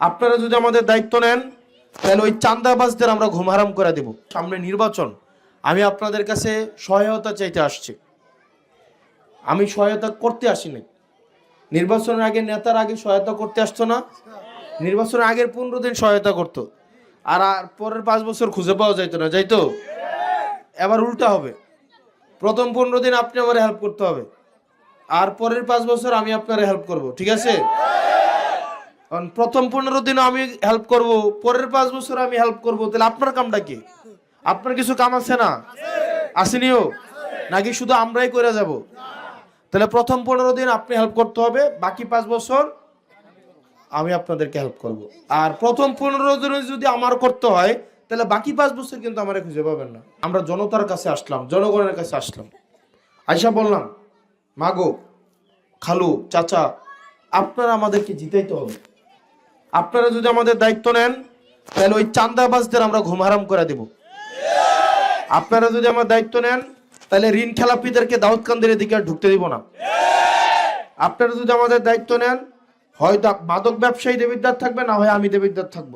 আপনারা যদি আমাদের দায়িত্ব নেন, তাহলে ওই চান্দাবাজদের আমরা ঘুম হারাম করে দেব। সামনে নির্বাচন। আমি আপনাদের কাছে সহায়তা চাইতে আসছি। আমি সহায়তা করতে আসিনি। নির্বাচনের আগে নেতার আগে সহায়তা করতে আসতো না। নির্বাচনের আগের পনেরো দিন সহায়তা করতো। আর আর পরের পাঁচ বছর খুঁজে পাওয়া যাইতো না, যাইতো? এবার উল্টা হবে। প্রথম পনেরো দিন আপনি আমার হেল্প করতে হবে। আর পরের পাঁচ বছর আমি আপনার হেল্প করব, ঠিক আছে? কারণ প্রথম পনেরো দিন আমি হেল্প করব, পরের পাঁচ বছর আমি হেল্প করব। তাহলে আপনার কামটা কি? আপনার কিছু কাম আছে না? আসেনিও? নাকি শুধু আমরাই করে যাব? তাহলে প্রথম পনেরো দিন আপনি হেল্প করতে হবে, বাকি পাঁচ বছর আমি আপনাদেরকে হেল্প করব। আর প্রথম পনেরো দিনে যদি আমার করতে হয়, তাহলে বাকি পাঁচ বছর কিন্তু আমার খুঁজে পাবেন না। আমরা জনতার কাছে আসলাম, জনগণের কাছে আসলাম। আইসা বললাম, মাগো, খালু, চাচা, আপনারা আমাদেরকে জিতাইতে হবে। আপনারা যদি আমাদের দায়িত্ব নেন, তাহলে ওই চান্দাবাজদের আমরা ঘুম হারাম করে দেব। আপনারা যদি আমার দায়িত্ব নেন, তাহলে ঋণ খেলাপিদেরকে দাউদকান্দের এদিকে আর ঢুকতে দিব না। আপনারা যদি আমাদের দায়িত্ব নেন, হয়তো মাদক ব্যবসায়ী দেবীদার থাকবে, না হয় আমি দেবীদার থাকব।